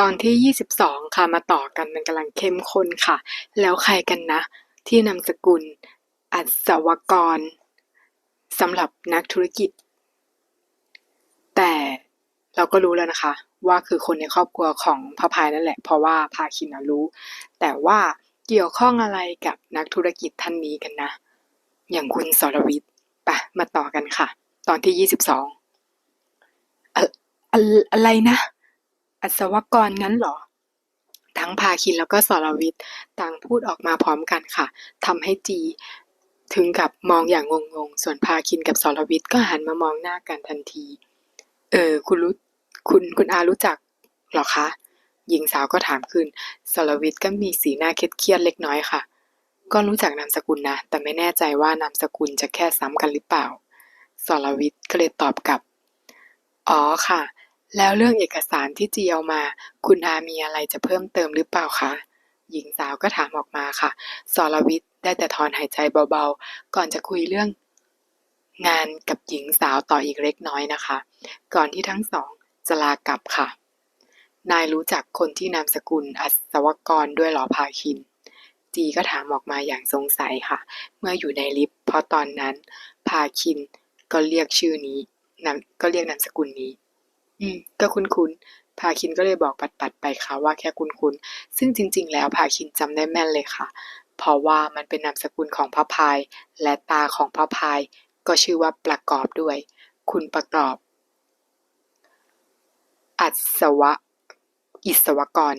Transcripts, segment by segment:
ตอนที่ 22 ค่ะมาต่อกันมันกำลังเข้มข้นค่ะ แล้วใครกันนะ ที่นามสกุล อัศวกรสำหรับนักธุรกิจ แต่เราก็รู้แล้วนะคะ ว่าคือคนในครอบครัวของพระพายนั่นแหละ เพราะว่าพาคินรู้ แต่ว่าเกี่ยวข้องอะไรกับนักธุรกิจท่านนี้กันนะ อย่างคุณสรวิทย์ปะมาต่อกันค่ะ ตอนที่ 22อออะไรนะ อัศวกรงั้นเหรอ ทั้งพาคินแล้วก็สรวิทย์ต่างพูดออกมาพร้อมกันค่ะทำให้จีถึงกับมองอย่างงงๆ ส่วนพาคินกับสรวิทย์ก็หันมามองหน้ากันทันที เออ คุณรู้คุณคุณอารู้จักเหรอคะหญิงสาวก็ถามขึ้นสรวิทย์ก็มีสีหน้าเครียดเล็กน้อยค่ะ ก็รู้จักนามสกุลนะ แต่ไม่แน่ใจว่านามสกุลจะแค่ซ้ำกันหรือเปล่าสรวิทย์ก็เลยตอบกลับ อ๋อค่ะ แล้วเรื่องเอกสารที่จีเอามา คุณอามีอะไรจะเพิ่มเติมหรือเปล่าคะ หญิงสาวก็ถามออกมาค่ะ สรวิทย์ได้แต่ถอนหายใจเบาๆ ก่อนจะคุยเรื่อง งานกับหญิงสาวต่ออีกเล็กน้อยนะคะ ก่อนที่ทั้งสองจะลากลับค่ะ นายรู้จักคนที่นามสกุลอัศวกรด้วยหรอพาคิน จีก็ถามออกมาอย่างสงสัยค่ะ เมื่ออยู่ในลิฟต์เพราะตอนนั้น พาคินก็เรียกชื่อนี้นก็เรียกนามสกุลนี้ อืม ก็คุ้นๆ พาคินก็เลยบอกปัด ๆ ไปค่ะว่าแค่คุ้นๆ ซึ่งจริง ๆ แล้วพาคินจำได้แม่นเลยค่ะ เพราะว่ามันเป็นนามสกุลของพระพาย และตาของพระพาย ก็ชื่อว่าประกอบด้วย คุณประกอบ อัศวะ อิศวกร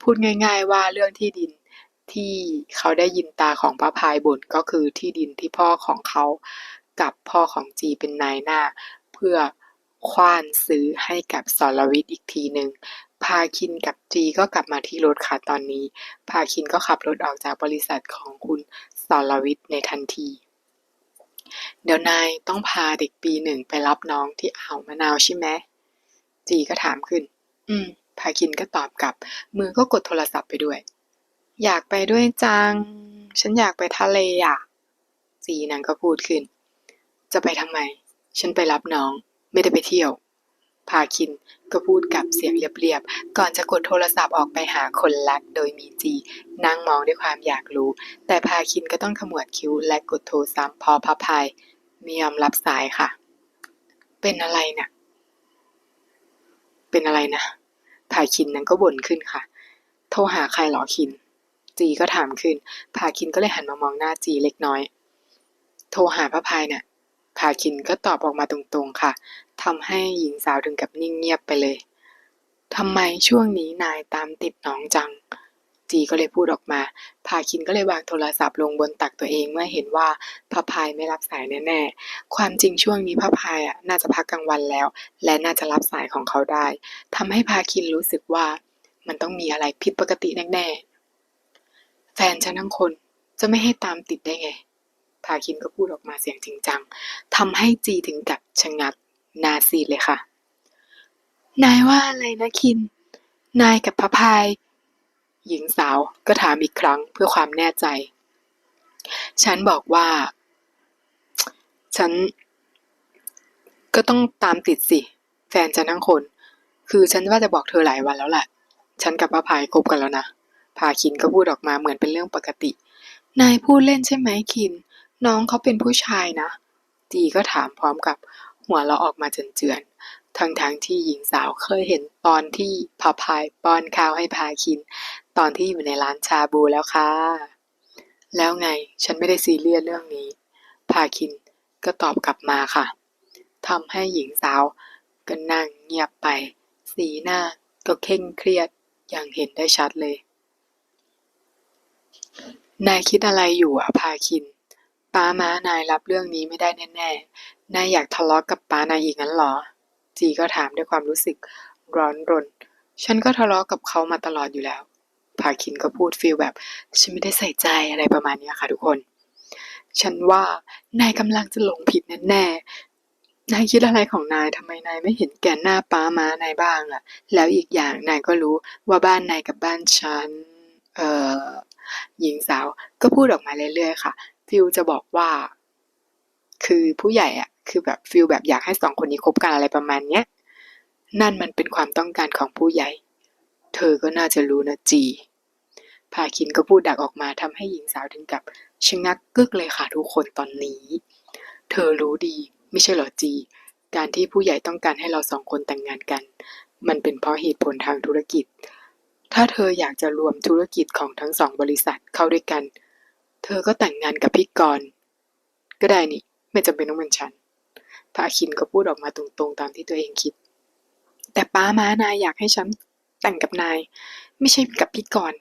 พูดง่าย ๆ ว่าเรื่องที่ดินที่เขาได้ยินตาของพระพายบ่นก็คือที่ดินที่พ่อของเขากับพ่อของจีเป็นนายหน้า เพื่อ คว้านซื้อให้กับสรวิทย์อีกทีหนึ่งพาคินกับจีก็กลับมาที่รถค่ะตอนนี้ พาคินก็ขับรถออกจากบริษัทของคุณสรวิทย์ในทันที เดี๋ยวนายต้องพาเด็กปีหนึ่งไปรับน้องที่อ่าวมะนาวใช่ไหมจีก็ถามขึ้น อืม พาคินก็ตอบกลับ มือก็กดโทรศัพท์ไปด้วย อยากไปด้วยจัง ฉันอยากไปทะเลอะ จีนางก็พูดขึ้น จะไปทำไม ฉันไปรับน้อง ไม่ได้ไปเที่ยว พาคินก็พูดกับเสียงเรียบๆ ก่อนจะกดโทรศัพท์ออกไปหาคนรักโดยมีจี นั่งมองด้วยความอยากรู้ แต่พาคินก็ต้องขมวดคิ้วและกดโทรซ้ำพอพระพายไม่ยอมรับสายค่ะ เป็นอะไรนะ่ะ เป็นอะไรนะพาคินนั้นก็บ่นขึ้นค่ะ โทรหาใครหรอคิน จีก็ถามขึ้นพาคินก็เลยหันมามองหน้าจีเล็กน้อย โทรหาพระพายน่ะ พาคินก็ตอบออกมาตรงๆค่ะทำให้หญิงสาวถึงกับนิ่งเงียบไปเลยทำไมช่วงนี้นายตามติดน้องจัง จีก็เลยพูดออกมา พาคินก็เลยวางโทรศัพท์ลงบนตักตัวเองเมื่อเห็นว่าพระพายไม่รับสายแน่ๆ ความจริงช่วงนี้พระพายอะน่าจะพักกลางวันแล้ว และน่าจะรับสายของเขาได้ทำให้พาคินรู้สึกว่ามันต้องมีอะไรผิดปกติแน่ๆ แฟนฉันทั้งคนจะไม่ให้ตามติดได้ไง พาคินก็พูดออกมาเสียงจริงจังทำให้จีถึงกับชะงักนาซีเลยค่ะ นายว่าอะไรนะคิน นายกับพระพาย หญิงสาวก็ถามอีกครั้งเพื่อความแน่ใจ ฉันบอกว่า ฉัน ก็ต้องตามติดสิ แฟนฉันทั้งคน คือฉันว่าจะบอกเธอหลายวันแล้วแหละฉันกับพระพายคบกันแล้วนะพาคินก็พูดออกมาเหมือนเป็นเรื่องปกติ นายพูดเล่นใช่ไหมคิน น้องเขาเป็นผู้ชายนะจีก็ถามพร้อมกับหัวเราะออกมาเจือนๆทั้งๆทที่หญิงสาวเคยเห็นตอนที่พาพายป้อนข้าวให้พาคิน ตอนที่อยู่ในร้านชาบูแล้วค่ะ แล้วไงฉันไม่ได้ซีเรียสเรื่องนี้ พาคินก็ตอบกลับมาค่ะทำให้หญิงสาวก็นั่งเงียบไป สีหน้าก็เคร่งเครียดอย่างเห็นได้ชัดเลย นายคิดอะไรอยู่อะพาคิน ป้าม้านายรับเรื่องนี้ไม่ได้แน่ๆ นายอยากทะเลาะกับป้านายอีกงั้นเหรอ จีก็ถามด้วยความรู้สึกร้อนรน ฉันก็ทะเลาะกับเขามาตลอดอยู่แล้วพาคินก็พูดฟีลแบบ ฉันไม่ได้ใส่ใจอะไรประมาณนี้ค่ะทุกคน ฉันว่านายกำลังจะหลงผิดแน่ๆนายคิดอะไรของนายทำไมนายไม่เห็นแก่หน้าป้าม้านายบ้างอะแล้วอีกอย่างนายก็รู้ว่าบ้านนายกับบ้านฉัน เอ่อหญิงสาวก็พูดออกมาเรื่อยๆค่ะ ฟิลจะบอกว่า คือผู้ใหญ่อะคือแบบฟิลแบบอยากให้สองคนนี้คบกันอะไรประมาณเนี้ยนั่นมันเป็นความต้องการของผู้ใหญ่ เธอก็น่าจะรู้นะจี พาคินก็พูดดักออกมาทำให้หญิงสาวถึงกับชะงักกึกเลยค่ะทุกคนตอนนี้ เธอรู้ดีไม่ใช่หรอจี การที่ผู้ใหญ่ต้องการให้เราสองคนแต่งงานกัน มันเป็นเพราะเหตุผลทางธุรกิจ ถ้าเธออยากจะรวมธุรกิจของทั้งสองบริษัทเข้าด้วยกันเธอก็แต่งงานกับพี่กรณ์ก็ได้นี่ ไม่จำเป็นต้องเป็นฉันพาคินก็พูดออกมาตรงๆตามที่ตัวเองคิด แต่ป้าม้านายอยากให้ฉันแต่งกับนาย ไม่ใช่กับพี่กรณ์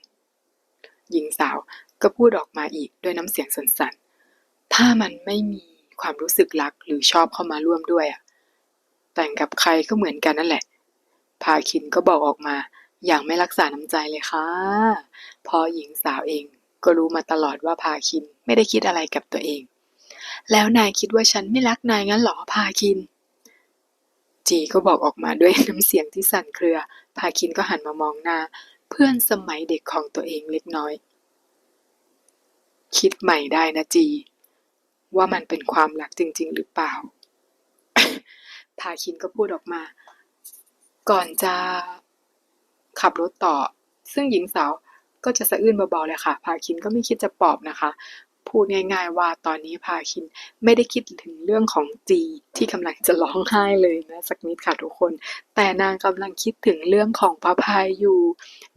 หญิงสาวก็พูดออกมาอีกด้วยน้ำเสียงสั่นๆ ถ้ามันไม่มีความรู้สึกรักหรือชอบเข้ามาร่วมด้วยอะแต่งกับใครก็เหมือนกันนั่นแหละ พาคินก็บอกออกมาอย่างไม่รักษาน้ำใจเลยค่ะเพอหญิงสาวเอง ก็รู้มาตลอดว่าพาคินไม่ได้คิดอะไรกับตัวเอง แล้วนายคิดว่าฉันไม่รักนายงั้นเหรอพาคิน จีก็บอกออกมาด้วยน้ำเสียงที่สั่นเครือ พาคินก็หันมามองหน้า เพื่อนสมัยเด็กของตัวเองเล็กน้อย คิดใหม่ได้นะจี ว่ามันเป็นความรักจริง ๆ หรือเปล่า พาคินก็พูดออกมา ก่อนจะขับรถต่อ ซึ่งหญิงสาว ก็จะสะอื้นเบาๆเลยค่ะ พาคินก็ไม่คิดจะปลอบนะคะ พูดง่ายๆว่าตอนนี้พาคินไม่ได้คิดถึงเรื่องของจีที่กำลังจะร้องไห้เลยนะสักนิดค่ะทุกคน แต่นางกำลังคิดถึงเรื่องของพระพายอยู่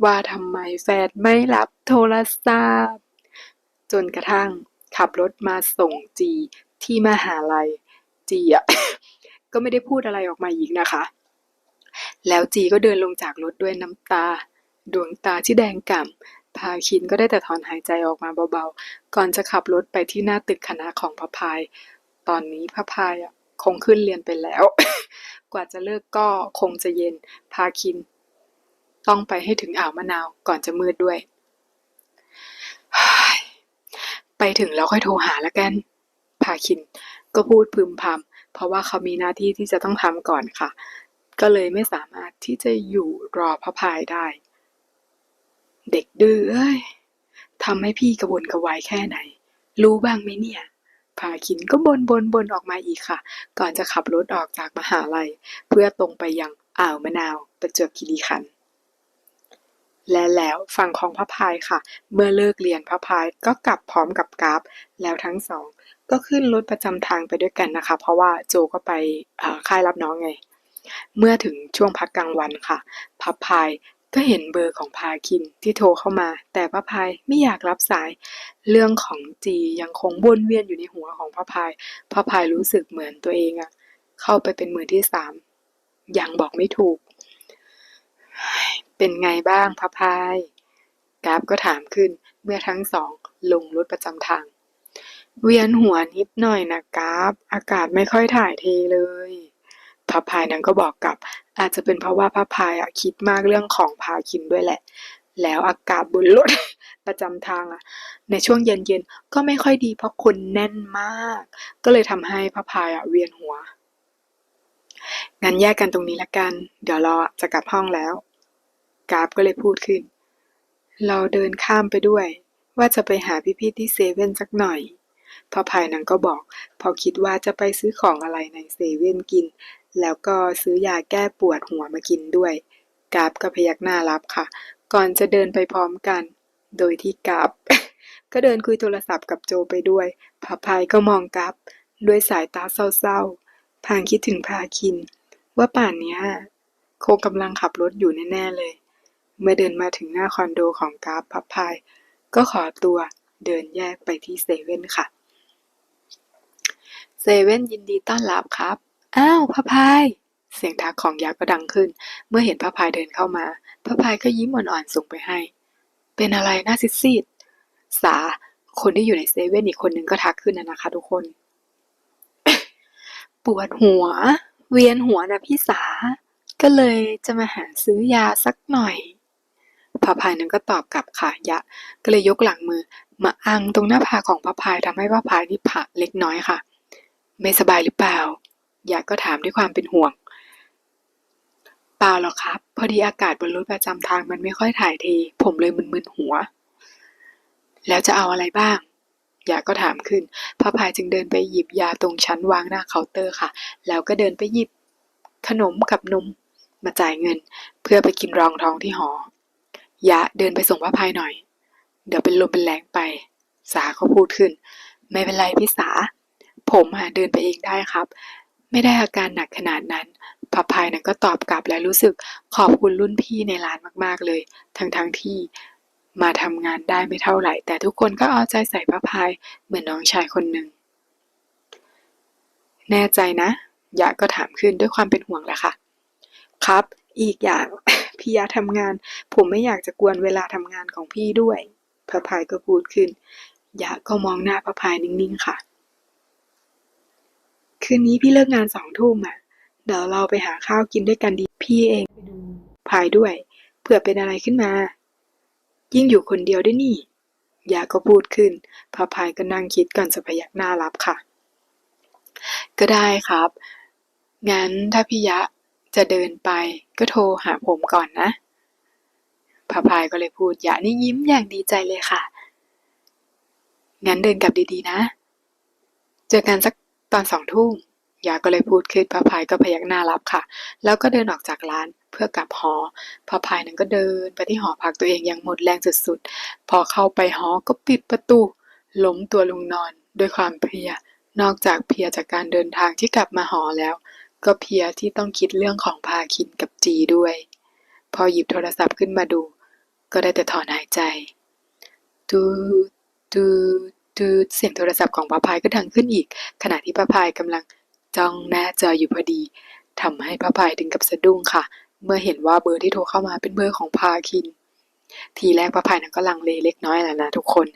ว่าทำไมแฟนไม่รับโทรศัพท์ จนกระทั่งขับรถมาส่งจีที่มหาลัยจีอะก็ไม่ได้พูดอะไรออกมาอีกนะคะ แล้วจีก็เดินลงจากรถด้วยน้ำตา ดวงตาที่แดงก่ำ พาคินก็ได้แต่ถอนหายใจออกมาเบาๆ ก่อนจะขับรถไปที่หน้าตึกคณะของพระพาย ตอนนี้พระพายคงขึ้นเรียนไปแล้ว กว่าจะเลิกก็คงจะเย็น พาคิน ต้องไปให้ถึงอ่าวมะนาวก่อนจะมืดด้วย ไปถึงแล้วค่อยโทรหาแล้วกัน พาคิน ก็พูดพึมพำเพราะว่าเขามีหน้าที่ที่จะต้องทำก่อนค่ะ ก็เลยไม่สามารถที่จะอยู่รอพระพายได้ เด็กดื้อเอ้ยทำให้พี่กระวนกระวายแค่ไหน รู้บ้างไหมเนี่ยพาคินก็บนบนบนออกมาอีกค่ะ ก่อนจะขับรถออกจากมหาลัย เพื่อตรงไปยังอ่าวมะนาว ประจวบคีรีขันธ์และแล้วฝั่งของพระพายค่ะ เมื่อเลิกเรียนพระพายก็กลับพร้อมกับกราฟ แล้วทั้งสอง ก็ขึ้นรถประจำทางไปด้วยกันนะคะ เพราะว่าโจก็ไปค่ายรับน้องไง เมื่อถึงช่วงพักกลางวันค่ะพระพาย ก็เห็นเบอร์ของพาคินที่โทรเข้ามา แต่พระพายไม่อยากรับสาย เรื่องของจียังคงวนเวียนอยู่ในหัวของพระพายพระพายรู้สึกเหมือนตัวเองอะเข้าไปเป็นมือที่สามยังบอกไม่ถูก เป็นไงบ้างพระพายกราฟก็ถามขึ้นเมื่อทั้งสองลงรถประจำทาง เวียนหัวนิดหน่อยนะกราฟ อากาศไม่ค่อยถ่ายเทเลย พระพายนั้นก็บอกกับ อาจจะเป็นเพราะว่าพระพายอะคิดมากเรื่องของพาคินด้วยแหละ แล้วอากาศบนรถประจำทางอะในช่วงเย็นๆก็ไม่ค่อยดีเพราะคนแน่นมาก ก็เลยทำให้พระพายอะเวียนหัวงั้นแยกกันตรงนี้ละกัน เดี๋ยวเราอจะกลับห้องแล้ว กราฟก็เลยพูดขึ้น เราเดินข้ามไปด้วย ว่าจะไปหาพี่ๆที่เซเว่นสักหน่อยพระพายนั้นก็บอก พอคิดว่าจะไปซื้อของอะไรในเซเว่นกิน แล้วก็ซื้อยาแก้ปวดหัวมากินด้วย กราฟก็พยักหน้ารับค่ะ ก่อนจะเดินไปพร้อมกัน โดยที่กราฟก็เดินคุยโทรศัพท์กับโจไปด้วยพระพายก็มองกราฟด้วยสายตาเศร้าๆ พางคิดถึงพาคิน ว่าป่านนี้ยคงกำลังขับรถอยู่แน่ๆเลย เมื่อเดินมาถึงหน้าคอนโดของกราฟพับพาย ก็ขอตัวเดินแยกไปที่เซเว่นค่ะ เซเว่นยินดีต้อนรับครับ อ้าวพระพาย เสียงทักของยักษ์ก็ดังขึ้น เมื่อเห็นพระพายเดินเข้ามา พระพายก็ยิ้มอ่อนๆส่งไปให้ เป็นอะไรหน้าซีดๆสา คนที่อยู่ในเซเว่นอีกคนนึงก็ทักขึ้นนะนะคะ ทุกคน ปวดหัว เวียนหัวนะพี่สา ก็เลยจะมาหาซื้อยาสักหน่อยพระพายนั้นก็ตอบกลับค่ะยะ ก็เลยยกหลังมือ มาอังตรงหน้าผากของพระพายทำให้พระพายนี่ผะเล็กน้อยค่ะ ไม่สบายหรือเปล่า ยะก็ถามด้วยความเป็นห่วง เปล่าหรอกครับ พอดีอากาศบนรถประจำทางมันไม่ค่อยถ่ายเท ผมเลยมึนๆหัว แล้วจะเอาอะไรบ้างยะก็ถามขึ้นพระพายจึงเดินไปหยิบยาตรงชั้นวางหน้าเคาน์เตอร์ค่ะ แล้วก็เดินไปหยิบขนมกับนมมาจ่ายเงิน เพื่อไปกินรองท้องที่หอยะเดินไปส่งพระพายหน่อย เดี๋ยวเป็นลมเป็นแรงไป สาเขาพูดขึ้น ไม่เป็นไรพี่สา ผมเดินไปเองได้ครับ ไม่ได้อาการหนักขนาดนั้นพระพายนั้นก็ตอบกลับและรู้สึกขอบคุณรุ่นพี่ในร้านมากๆเลย ทั้งๆทที่มาทำงานได้ไม่เท่าไหร่ แต่ทุกคนก็เอาใจใส่พระพายเหมือนน้องชายคนหนึ่ง แน่ใจนะยะก็ถามขึ้นด้วยความเป็นห่วงแหละค่ะ ครับ อีกอย่างพี่ยะทำงาน ผมไม่อยากจะกวนเวลาทำงานของพี่ด้วยพระพายก็พูดขึ้นยะก็มองหน้าพระพายนิ่งๆค่ะ คืนนี้พี่เลิกงานสองทุ่มอะ เดี๋ยวเราไปหาข้าวกินด้วยกันดี พี่เองไปดูพายด้วย เผื่อเป็นอะไรขึ้นมา ยิ่งอยู่คนเดียวได้นี่ ยาก็พูดขึ้นพระพายก็นั่งคิดก่อนจะพยักหน้ารับค่ะ ก็ได้ครับ งั้นถ้าพี่ยะจะเดินไปก็โทรหาผมก่อนนะพระพายก็เลยพูดยะนี่ยิ้มอย่างดีใจเลยค่ะ งั้นเดินกลับดีๆนะ เจอกันสัก ตอนสองทุ่มยาก็เลยพูดขึ้นพระพายก็พยักหน้ารับค่ะ แล้วก็เดินออกจากร้านเพื่อกลับหอพระพายนั้นก็เดินไปที่หอพักตัวเองอย่างหมดแรงสุดๆ พอเข้าไปหอก็ปิดประตูล้มตัวลงนอนด้วยความเพลีย นอกจากเพลียจากการเดินทางที่กลับมาหอแล้ว ก็เพลียที่ต้องคิดเรื่องของพาคินกับจีด้วย พอหยิบโทรศัพท์ขึ้นมาดู ก็ได้แต่ถอนหายใจ ตูตู ตูเสียงโทรศัพท์ของป้าพายก็ดังขึ้นอีก ขณะที่ป้าพายกำลังจ้องหน้าจออยู่พอดีทำให้ป้าพายถึงกับสะดุ้งค่ะ เมื่อเห็นว่าเบอร์ที่โทรเข้ามาเป็นเบอร์ของพาคิน ทีแรกป้าพายนั้นก็ลังเลเล็กน้อยแหละนะทุกคน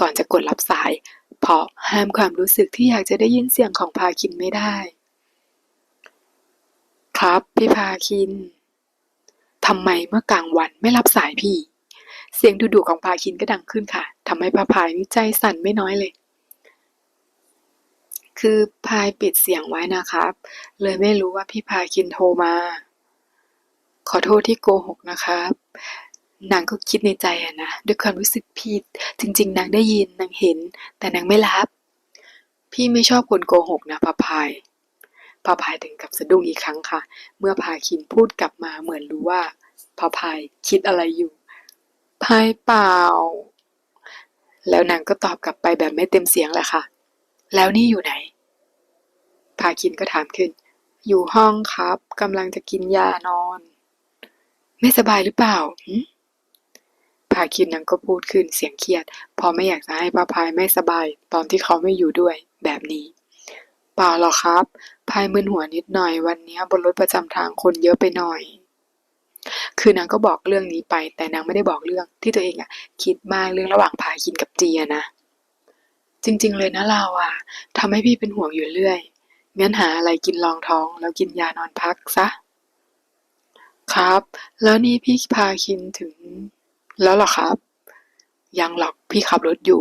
ก่อนจะกดรับสาย เพราะห้ามความรู้สึกที่อยากจะได้ยินเสียงของพาคินไม่ได้ ครับพี่พาคินทำไมเมื่อกลางวันไม่รับสายพี่ เสียงดุๆของพาคินก็ดังขึ้นค่ะ ทำให้พาพายนี่ใจสั่นไม่น้อยเลย คือพายปิดเสียงไว้นะครับ เลยไม่รู้ว่าพี่พาคินโทรมา ขอโทษที่โกหกนะครับนางก็คิดในใจอะนะด้วยความรู้สึกผิด จริง ๆ นางได้ยินนางเห็น แต่นางไม่รับ พี่ไม่ชอบคนโกหกนะพาพายพาพายถึงกับสะดุ้งอีกครั้งค่ะ เมื่อพาคินพูดกลับมาเหมือนรู้ว่าพาพายคิดอะไรอยู่พายเปล่า แล้วนางก็ตอบกลับไปแบบไม่เต็มเสียงแหละค่ะ แล้วนี่อยู่ไหน พาคินก็ถามขึ้น อยู่ห้องครับกำลังจะกินยานอน ไม่สบายหรือเปล่าพาคินยังก็พูดขึ้นเสียงเครียด พอไม่อยากจะให้พาพายไม่สบายตอนที่เขาไม่อยู่ด้วยแบบนี้เปล่าหรอกครับ พายมึนหัวนิดหน่อยวันนี้บนรถประจำทางคนเยอะไปหน่อย คือนางก็บอกเรื่องนี้ไป แต่นางไม่ได้บอกเรื่องที่ตัวเองอะคิดมากเรื่องระหว่างพาคินกับเจียนะ จริง ๆ เลยนะเราอะทำให้พี่เป็นห่วงอยู่เรื่อย งั้นหาอะไรกินรองท้อง แล้วกินยานอนพักซะ ครับ แล้วนี่พี่พาคินถึง แล้วหรอครับ ยังหรอกพี่ขับรถอยู่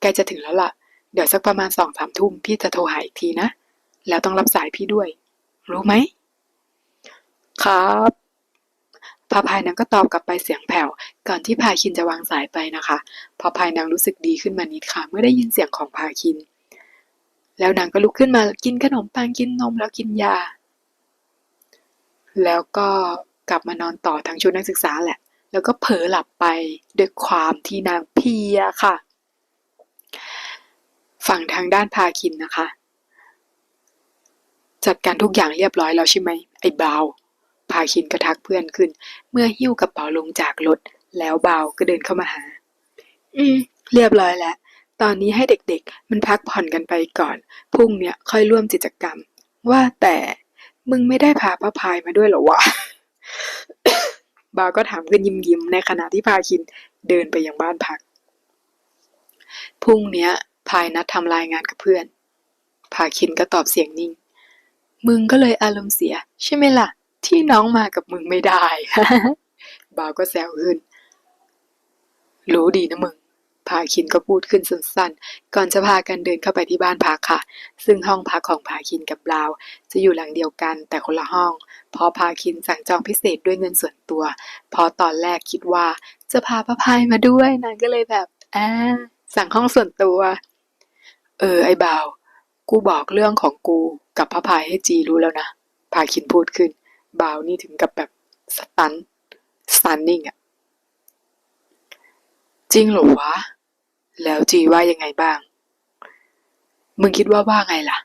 ใกจะถึงแล้วล่ะ เดี๋ยวสักประมาณสองสามทุ่มพี่จะโทรหาอีกทีนะ แล้วต้องรับสายพี่ด้วย รู้ไหม ครับ พาพายนางก็ตอบกลับไปเสียงแผ่ว ก่อนที่พาคินจะวางสายไปนะคะ พอพายนางรู้สึกดีขึ้นมานิดค่ะ เมื่อได้ยินเสียงของพาคิน แล้วนางก็ลุกขึ้นมากินขนมปังกินนมแล้วกินยา แล้วก็กลับมานอนต่อทั้งชุดนักศึกษาแหละ แล้วก็เผลอหลับไปด้วยความที่นางเพียค่ะ ฝั่งทางด้านพาคินนะคะ จัดการทุกอย่างเรียบร้อยแล้วใช่ไหมไอ้บาว พาคินก็ทักเพื่อนขึ้น เมื่อหิ้วกระเป๋าลงจากรถ แล้วบาวก็เดินเข้ามาหา อืม เรียบร้อยแล้ว ตอนนี้ให้เด็กๆ มันพักผ่อนกันไปก่อน พรุ่งเนี้ยค่อยร่วมกิจกรรม ว่าแต่มึงไม่ได้พาป้าพายมาด้วยเหรอวะบาวก็ถามขึ้นยิ้มๆในขณะที่พาคินเดินไปยังบ้านพัก พรุ่งเนี้ย พายนัดทำรายงานกับเพื่อน พาคินก็ตอบเสียงนิ่ง มึงก็เลยอารมณ์เสีย ใช่ไหมล่ะ ที่น้องมากับมึงไม่ได้บาวก็แซวขึ้น รู้ดีนะมึง พาคินก็พูดขึ้นสั้นๆ ก่อนจะพากันเดินเข้าไปที่บ้านพักค่ะ ซึ่งห้องพักของพาคินกับบราว จะอยู่หลังเดียวกันแต่คนละห้อง เพราะพาคินสั่งจองพิเศษด้วยเงินส่วนตัวเพราะตอนแรกคิดว่าจะพาพระพายมาด้วยนางก็เลยแบบอ่าสั่งห้องส่วนตัว เออ ไอ้บาว กูบอกเรื่องของกูกับพระพายให้จีรู้แล้วนะ พาคินพูดขึ้น บาวนี่ถึงกับแบบสตันสตันนิ่งอะจริงเหรอวะ แล้วจีว่ายังไงบ้าง มึงคิดว่าว่าไงล่ะ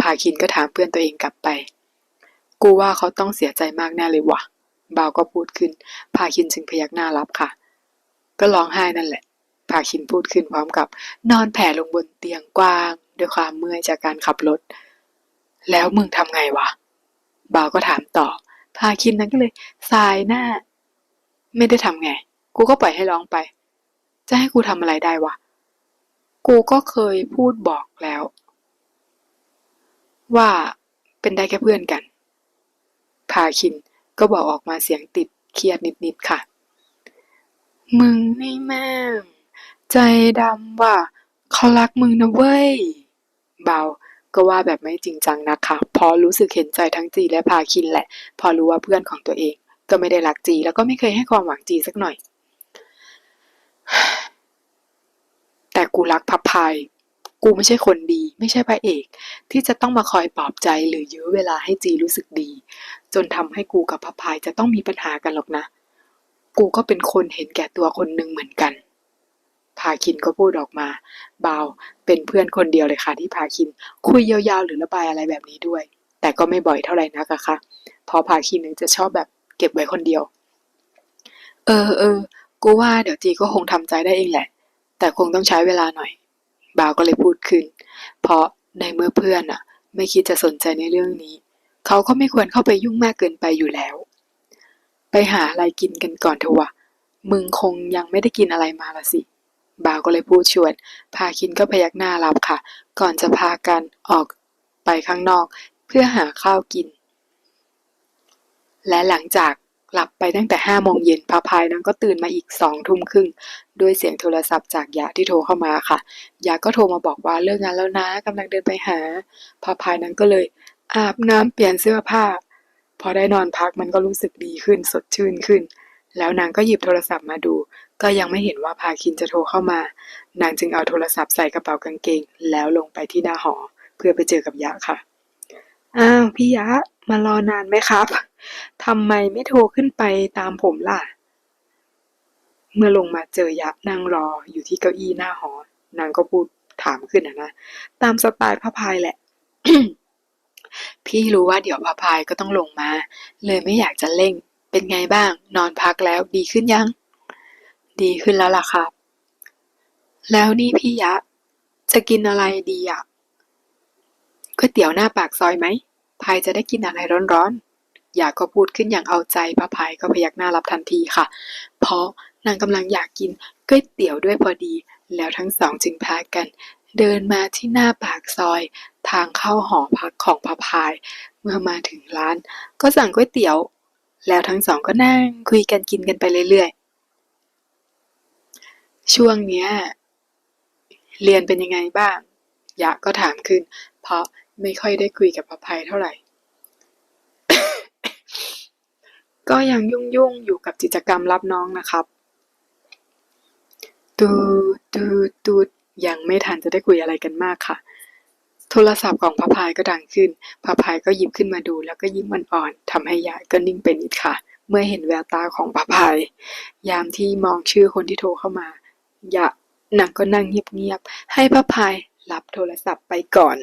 พาคินก็ถามเพื่อนตัวเองกลับไป กูว่าเขาต้องเสียใจมากแน่เลยวะบ่าวก็พูดขึ้น พาคินจึงพยักหน้ารับค่ะ ก็ร้องไห้นั่นแหละ พาคินพูดขึ้นพร้อมกับ นอนแผ่ลงบนเตียงกว้าง ด้วยความเมื่อยจากการขับรถ แล้วมึงทำไงวะ บ่าวก็ถามต่อ พาคินนั้นก็เลยสายหน้า ไม่ได้ทำไง กูก็ปล่อยให้ร้องไป จะให้กูทำอะไรได้วะ กูก็เคยพูดบอกแล้ว ว่าเป็นได้แค่เพื่อนกัน พาคินก็บอกออกมาเสียงติดเครียดนิดๆค่ะ มึงนี่แม่ง ใจดำว่ะเขารักมึงนะเว้ย เบา ก็ว่าแบบไม่จริงจังนะคะเพอรู้สึกเห็นใจทั้งจีและพาคินแหละ พอรู้ว่าเพื่อนของตัวเอง ก็ไม่ได้รักจีแล้วก็ไม่เคยให้ความหวังจีสักหน่อย แต่กูรักพับพายกูไม่ใช่คนดี ไม่ใช่พระเอก ที่จะต้องมาคอยปลอบใจหรือยื้อเวลาให้จีรู้สึกดี จนทำให้กูกับพับพายจะต้องมีปัญหากันหรอกนะ กูก็เป็นคนเห็นแก่ตัวคนหนึ่งเหมือนกัน พาคินก็พูดออกมาบาวเป็นเพื่อนคนเดียวเลยค่ะที่พาคิน คุยยาวๆ หรือระบายอะไรแบบนี้ด้วย แต่ก็ไม่บ่อยเท่าไหร่นักอะค่ะเพราะพาคินนึงจะชอบแบบเก็บไว้คนเดียว เออเออกูว่าเดี๋ยวจีก็คงทำใจได้เองแหละ แต่คงต้องใช้เวลาหน่อย บาวก็เลยพูดขึ้น เพราะในเมื่อเพื่อนอะไม่คิดจะสนใจในเรื่องนี้ เขาก็ไม่ควรเข้าไปยุ่งมากเกินไปอยู่แล้ว ไปหาอะไรกินกันก่อนเถอะวะมึงคงยังไม่ได้กินอะไรมาละสิ บ่าวก็เลยพูดชวน พาคินก็พยักหน้ารับค่ะ ก่อนจะพากันออกไปข้างนอก เพื่อหาข้าวกิน และหลังจากหลับไปตั้งแต่ห้าโมงเย็นพาพายนั้นก็ตื่นมาอีกสองทุ่มครึ่ง ด้วยเสียงโทรศัพท์จากยาที่โทรเข้ามาค่ะ ยาก็โทรมาบอกว่าเลิกงานแล้วนะกำลังเดินไปหาพาพายนั้นก็เลย อาบน้ำเปลี่ยนเสื้อผ้า พอได้นอนพักมันก็รู้สึกดีขึ้นสดชื่นขึ้น แล้วนางก็หยิบโทรศัพท์มาดู ก็ยังไม่เห็นว่าพาคินจะโทรเข้ามา นางจึงเอาโทรศัพท์ใส่กระเป๋ากางเกง แล้วลงไปที่หน้าหอ เพื่อไปเจอกับยะค่ะ อ้าวพี่ยะมารอนานไหมครับทำไมไม่โทรขึ้นไปตามผมล่ะ เมื่อลงมาเจอยะนั่งรออยู่ที่เก้าอี้หน้าหอ นางก็พูดถามขึ้นนะนะ ตามสไตล์พระพายแหละ พี่รู้ว่าเดี๋ยวพระพายก็ต้องลงมา เลยไม่อยากจะเร่ง เป็นไงบ้าง นอนพักแล้วดีขึ้นยัง ดีขึ้นแล้วล่ะครับ แล้วนี่พี่ยะ จะกินอะไรดีอะก๋วยเตี๋ยวหน้าปากซอยไหมพายจะได้กินอะไรร้อนๆ อยากก็พูดขึ้นอย่างเอาใจพระพายก็พยักหน้ารับทันทีค่ะ เพราะนางกำลังอยากกินก๋วยเตี๋ยวด้วยพอดี แล้วทั้งสองจึงพากัน เดินมาที่หน้าปากซอย ทางเข้าหอพักของพระพาย เมื่อมาถึงร้าน ก็สั่งก๋วยเตี๋ยว แล้วทั้งสองก็นั่งคุยกันกินกันไปเรื่อยๆ ช่วงเนี้ย เรียนเป็นยังไงบ้าง ยะก็ถามขึ้น เพราะไม่ค่อยได้คุยกับพระภัยเท่าไหร่ ก็ยังยุ่งๆอยู่กับกิจกรรมรับน้องนะครับ ตูตูตูยังไม่ทันจะได้คุยอะไรกันมากค่ะ โทรศัพท์ของพระพายก็ดังขึ้นพระพายก็หยิบขึ้นมาดูแล้วก็ยิ้มอ่อนๆทำให้ยายก็นิ่งไปนิดค่ะ เมื่อเห็นแววตาของพระพาย ยามที่มองชื่อคนที่โทรเข้ามา ยะนางก็นั่งเงียบๆให้พระพายรับโทรศัพท์ไปก่อน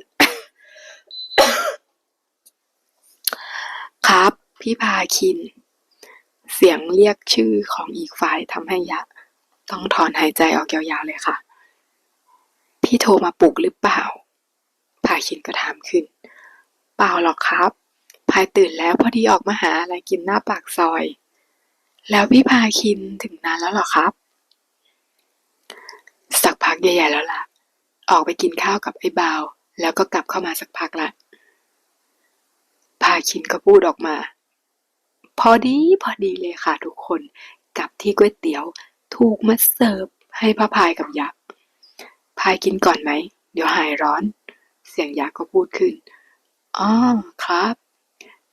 ครับพี่พาคิน เสียงเรียกชื่อของอีกฝ่ายทำให้ยะ ต้องถอนหายใจออกยาวๆเลยค่ะ พี่โทรมาปลุกหรือเปล่า พาคินก็ถามขึ้น เปล่าหรอกครับ พายตื่นแล้วพอดีออกมาหาอะไรกินหน้าปากซอย แล้วพี่พาคินถึงนานแล้วหรอครับ สักพักใหญ่ๆแล้วล่ะ ออกไปกินข้าวกับไอ้บาว แล้วก็กลับเข้ามาสักพักละพาคินก็พูดออกมา พอดีพอดีเลยค่ะทุกคน กับที่ก๋วยเตี๋ยวถูกมาเสิร์ฟให้พระพายกับยักษ์พายกินก่อนไหม เดี๋ยวหายร้อน เสียงยักษ์ก็พูดขึ้นอ๋อครับ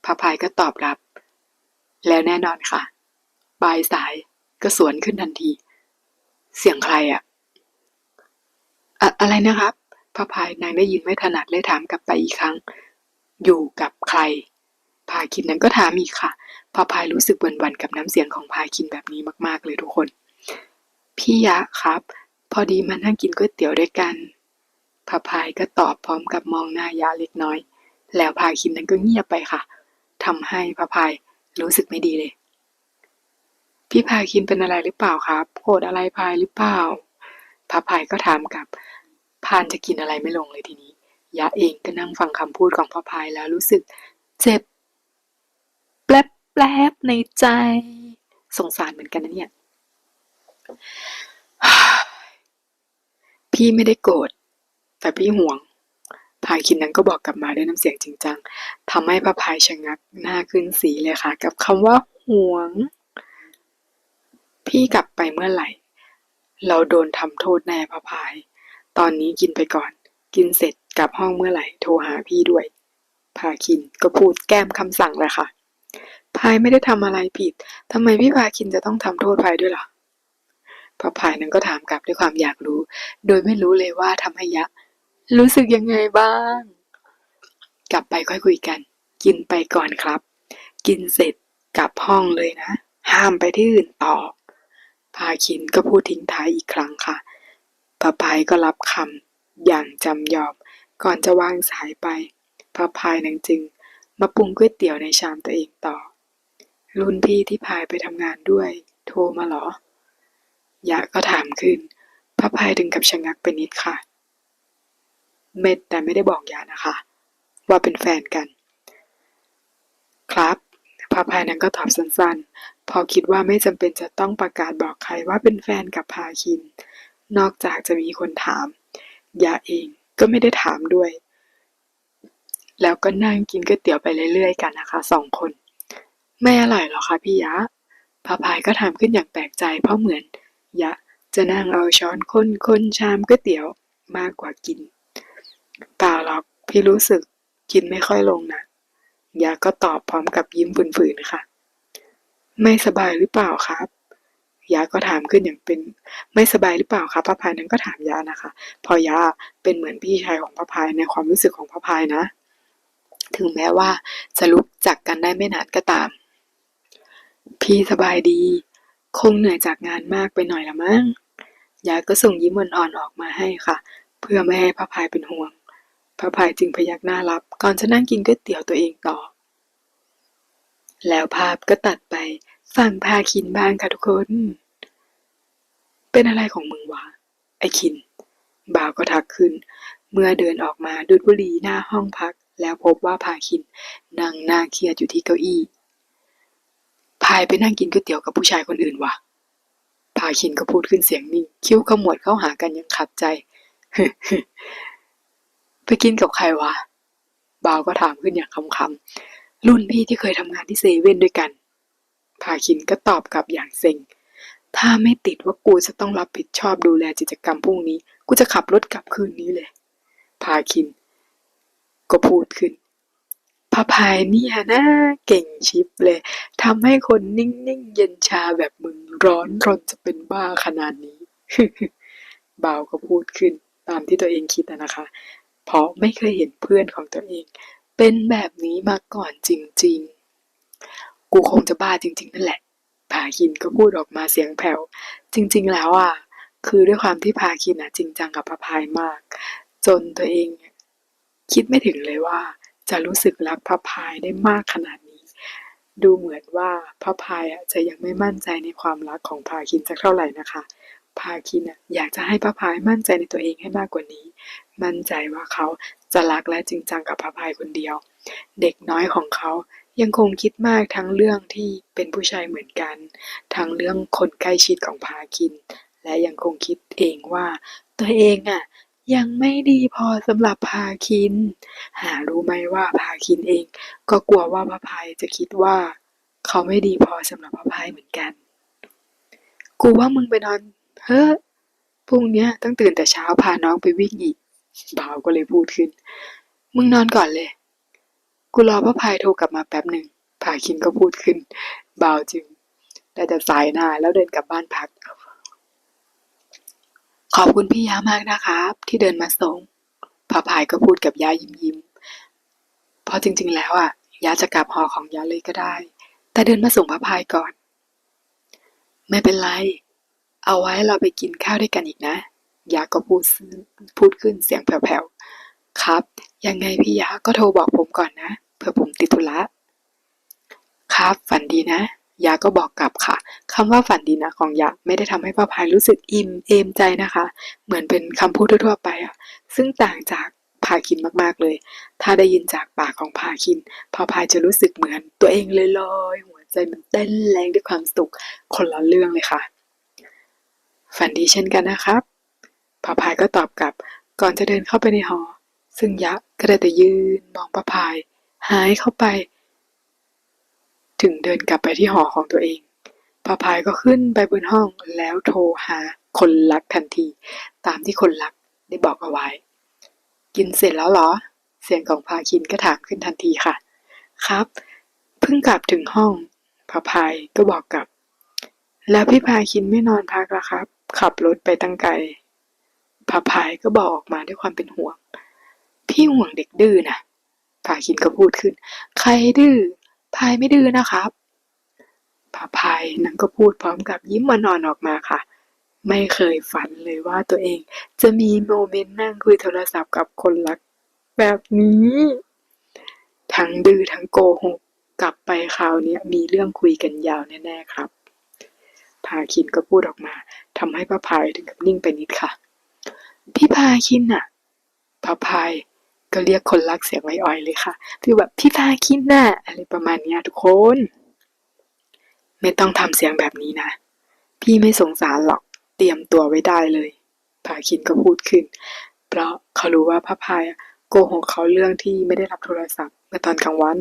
พระพายก็ตอบรับ แล้วแน่นอนค่ะปลายสายก็สวนขึ้นทันที เสียงใครอะ อะอะไรนะครับพระพายนางได้ยินไม่ถนัดเลยถามกลับไปอีกครั้ง อยู่กับใคร พาคินนั้นก็ถามอีกค่ะพระพายรู้สึกหวั่นๆกับน้ำเสียงของพาคินแบบนี้มากๆเลยทุกคน พี่ยะครับ พอดีมานั่งกินก๋วยเตี๋ยวด้วยกันพาพายก็ตอบพร้อมกับมองหน้ายะเล็กน้อย แล้วพาคินนั้นก็เงียบไปค่ะทำให้พาพายรู้สึกไม่ดีเลย พี่พาคินเป็นอะไรหรือเปล่าครับโกรธอะไรพายหรือเปล่าพาพายก็ถามกลับ พานจะกินอะไรไม่ลงเลยทีนี้ ยะเองก็นั่งฟังคำพูดของพ่อพายแล้วรู้สึกเจ็บ แปลบแปลบในใจ สงสารเหมือนกันนะเนี่ย พี่ไม่ได้โกรธ แต่พี่ห่วง พายคินนั้นก็บอกกลับมาด้วยน้ำเสียงจริงจังทำให้พระพายชะงักหน้าขึ้นสีเลยค่ะ กับคำว่าห่วง พี่กลับไปเมื่อไหร่ เราโดนทำโทษแน่พระพาย ตอนนี้กินไปก่อน กินเสร็จกลับห้องเมื่อไหร่โทรหาพี่ด้วย พาคินก็พูดแก้มคำสั่งเลยค่ะ พายไม่ได้ทำอะไรผิดทำไมพี่พาคินจะต้องทำโทษพายด้วยล่ะพระพายนั้นก็ถามกลับด้วยความอยากรู้ โดยไม่รู้เลยว่าทำให้ยะรู้สึกยังไงบ้าง กลับไปค่อยคุยกัน กินไปก่อนครับ กินเสร็จกลับห้องเลยนะ ห้ามไปที่อื่นต่อพาคินก็พูดทิ้งท้ายอีกครั้งค่ะ พระพายก็รับคำอย่างจำยอม ก่อนจะวางสายไป พระพายนังจึง มาปรุงก๋วยเตี๋ยวในชามตัวเองต่อ รุ่นพี่ที่พายไปทำงานด้วย โทรมาเหรอ ยะก็ถามขึ้น พระพายถึงกับชะงักไปนิดค่ะ เม็ดแต่ไม่ได้บอกยานะคะ ว่าเป็นแฟนกัน ครับพระพายนั้นก็ตอบสั้นๆ พอคิดว่าไม่จำเป็นจะต้องประกาศบอกใครว่าเป็นแฟนกับพาคิน นอกจากจะมีคนถาม ยาเองก็ไม่ได้ถามด้วย แล้วก็นั่งกินก๋วยเตี๋ยวไปเรื่อยๆกันนะคะสองคน ไม่อร่อยหรอคะพี่ยะพระพายก็ถามขึ้นอย่างแปลกใจเพราะเหมือน ยะจะนั่งเอาช้อนคนคนชามก๋วยเตี๋ยวมากกว่ากินเปล่าหรอกพี่รู้สึกกินไม่ค่อยลงนะยาก็ตอบพร้อมกับยิ้มฝืนๆค่ะ ไม่สบายหรือเปล่าครับ ยาก็ถามขึ้นอย่างเป็นไม่สบายหรือเปล่าครับพระพายนั้นก็ถามยานะคะ พอยาเป็นเหมือนพี่ชายของพระพายในความรู้สึกของพระพายนะ ถึงแม้ว่าจะรู้จักกันได้ไม่นานก็ตาม พี่สบายดี คงเหนื่อยจากงานมากไปหน่อยละมั้งยาก็ส่งยิ้มอ่อนๆออกมาให้ค่ะ เพื่อไม่ให้พระพายเป็นห่วงพระพายจึงพยักหน้ารับ ก่อนจะนั่งกินก๋วยเตี๋ยวตัวเองต่อ แล้วภาพก็ตัดไป ฝั่งพาคินบ้างค่ะทุกคน เป็นอะไรของมึงวะ ไอคิน บ่าวก็ทักขึ้น เมื่อเดินออกมาดูดบุหรี่หน้าห้องพัก แล้วพบว่าพาคินนั่งหน้าเครียดอยู่ที่เก้าอี้พายไปนั่งกินก๋วยเตี๋ยวกับผู้ชายคนอื่นวะพาคินก็พูดขึ้นเสียงนิ่ง คิ้วขมวดเข้าหากันยังขัดใจ ไปกินกับใครวะบ่าวก็ถามขึ้นอย่างคำๆรุ่นพี่ที่เคยทำงานที่เซเว่นด้วยกัน พาคินก็ตอบกลับอย่างเซ็ง ถ้าไม่ติดว่ากูจะต้องรับผิดชอบดูแลกิจกรรมพรุ่งนี้ กูจะขับรถกลับคืนนี้เลย พาคิน ก็พูดขึ้นพระพายเนี่ยนะเก่งชิปเลยทำให้คนนิ่งๆ เย็นชาแบบมึงร้อนรนจะเป็นบ้าขนาดนี้บ่าวก็พูดขึ้นตามที่ตัวเองคิดนะนะคะ เพราะไม่เคยเห็นเพื่อนของตัวเอง เป็นแบบนี้มาก่อนจริง ๆ กูคงจะบ้าจริง ๆ นั่นแหละ พาคินก็พูดออกมาเสียงแผ่ว จริง ๆ แล้วอะ คือด้วยความที่พาคินอะจริงจังกับพระพายมาก จนตัวเอง คิดไม่ถึงเลยว่า จะรู้สึกรักพระพายได้มากขนาดนี้ ดูเหมือนว่าพระพายอะจะยังไม่มั่นใจในความรักของพาคินสักเท่าไหร่นะคะ พาคินอะอยากจะให้พระพายมั่นใจในตัวเองให้มากกว่านี้ มั่นใจว่าเขาจะรักและจริงจังกับพระพายคนเดียว เด็กน้อยของเขา ยังคงคิดมากทั้งเรื่องที่เป็นผู้ชายเหมือนกัน ทั้งเรื่องคนใกล้ชิดของพาคิน และยังคงคิดเองว่า ตัวเองอะยังไม่ดีพอสำหรับพาคิน หารู้ไหมว่าพาคินเอง ก็กลัวว่าพระพายจะคิดว่า เขาไม่ดีพอสำหรับพระพายเหมือนกัน กูว่ามึงไปนอนเฮ้อพรุ่งเนี้ยต้องตื่นแต่เช้าพาน้องไปวิ่งอีกบ่าวก็เลยพูดขึ้น มึงนอนก่อนเลย กูรอพระพายโทรกลับมาแป๊บหนึ่งพาคินก็พูดขึ้นเบาจึงได้แต่สายหน้าแล้วเดินกลับบ้านพัก ขอบคุณพี่ยามากนะครับ ที่เดินมาส่งพระพายก็พูดกับยายิ้มยิ้มๆเพราะจริง ๆ แล้วอะยาจะกลับหอของยาเลยก็ได้ แต่เดินมาส่งพระพายก่อน ไม่เป็นไร เอาไว้เราไปกินข้าวด้วยกันอีกนะยักษ์ก็พูดพูดขึ้นเสียงแผ่วๆครับ ยังไงพี่ยักษ์ก็โทรบอกผมก่อนนะเผื่อผมติดธุระครับฝันดีนะยาก็บอกกลับค่ะคำว่าฝันดีนะของยาไม่ได้ทำให้ป้าพายรู้สึกอิ่มเอมใจนะคะ เหมือนเป็นคำพูดทั่วไปอะซึ่งต่างจากพาคินมากๆเลย ถ้าได้ยินจากปากของพาคินพาพายจะรู้สึกเหมือนตัวเองเลยลอยๆหัวใจมันเต้นแรงด้วยความสุขคนละเรื่องเลยค่ะ ฝันดีเช่นกันนะครับพาพายก็ตอบกลับก่อนจะเดินเข้าไปในหอ ซึ่งยะก็ได้แต่ยืนมองป้าพายหายเข้าไป ถึงเดินกลับไปที่หอของตัวเองป้าพายก็ขึ้นไปบนห้องแล้วโทรหาคนรักทันที ตามที่คนรักได้บอกเอาไว้ กินเสร็จแล้วเหรอ เสียงของพาคินก็ถามขึ้นทันทีค่ะ ครับ เพิ่งกลับถึงห้องพาพายก็บอกกลับ แล้วพี่พาคินไม่นอนพักละครับ ขับรถไปตั้งไกลพาพายก็บอกออกมาด้วยความเป็นห่วง พี่ห่วงเด็กดื้อนะพาคินก็พูดขึ้น ใครดื้อพายไม่ดื้อนะครับพาพายนั้นก็พูดพร้อมกับยิ้มมานอนออกมาค่ะ ไม่เคยฝันเลยว่าตัวเองจะมีโมเมนต์นั่งคุยโทรศัพท์กับคนรักแบบนี้ ทั้งดื้อทั้งโกหกกลับไปคราวนี้มีเรื่องคุยกันยาวแน่ๆครับพาคินก็พูดออกมาทำให้พระพายถึงกับนิ่งไปนิดค่ะ พี่พาคินน่ะพระพาย ก็เรียกคนรักเสียงไว้อ่อยเลยค่ะฟีลแบบพี่พาคินน่ะอะไรประมาณนี้ทุกคน ไม่ต้องทำเสียงแบบนี้นะ พี่ไม่สงสารหรอกเตรียมตัวไว้ได้เลยพาคินก็พูดขึ้น เพราะเขารู้ว่าพระพายโกหกเขาเรื่องที่ไม่ได้รับโทรศัพท์เมื่อตอนกลางวัน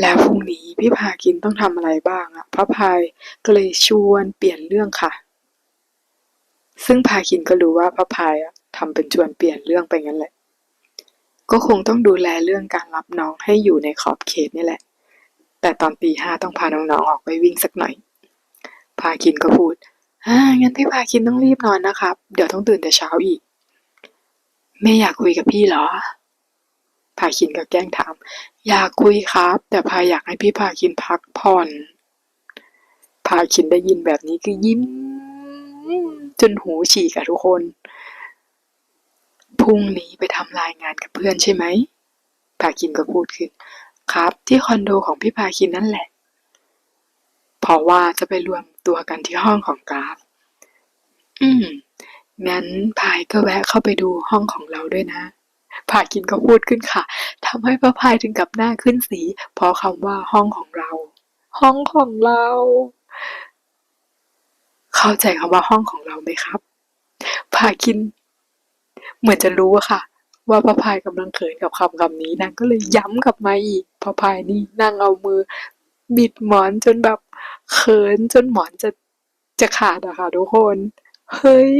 แล้วพรุ่งนี้พี่พาคินต้องทำอะไรบ้างอะพระพายก็เลยชวนเปลี่ยนเรื่องค่ะ ซึ่งพาคินก็รู้ว่าพระพายทำเป็นชวนเปลี่ยนเรื่องไปงั้นแหละ ก็คงต้องดูแลเรื่องการรับน้องให้อยู่ในขอบเขตนี่แหละ แต่ตอนตีห้าต้องพาน้องๆออกไปวิ่งสักหน่อย พาคินก็พูดอ่างั้นพี่พาคินต้องรีบนอนนะครับ เดี๋ยวต้องตื่นแต่เช้าอีกไม่อยากคุยกับพี่เหรอ พาคินก็แกล้งถาม อยากคุยครับ แต่พาอยากให้พี่พาคินพักผ่อน พาคินได้ยินแบบนี้คือยิ้มจนหูฉีกอะทุกคน พรุ่งนี้ไปทำรายงานกับเพื่อนใช่ไหมพาคินก็พูดขึ้น ครับ ที่คอนโดของพี่พาคินนั่นแหละ เพราะว่าจะไปรวมตัวกันที่ห้องของกราฟ อืม งั้นพายก็แวะเข้าไปดูห้องของเราด้วยนะพาคินก็พูดขึ้นค่ะ ทำให้พระพายถึงกับหน้าขึ้นสี เพราะคำว่าห้องของเรา ห้องของเรา เข้าใจคำว่าห้องของเราไหมครับพาคิน เหมือนจะรู้อะค่ะ ว่าพระพายกำลังเขินกับคำคำนี้นางก็เลยย้ำกลับมาอีกพระพายนี่นั่งเอามือ บิดหมอนจนแบบเขินจนหมอนจะจะขาดอะค่ะทุกคนเฮ้ย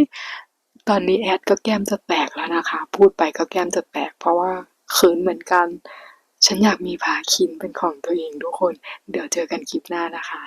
ตอนนี้แอดก็แก้มจะแตกแล้วนะคะ พูดไปก็แก้มจะแตก เพราะว่าเขินเหมือนกัน ฉันอยากมีผาคินเป็นของตัวเองทุกคน เดี๋ยวเจอกันคลิปหน้านะคะ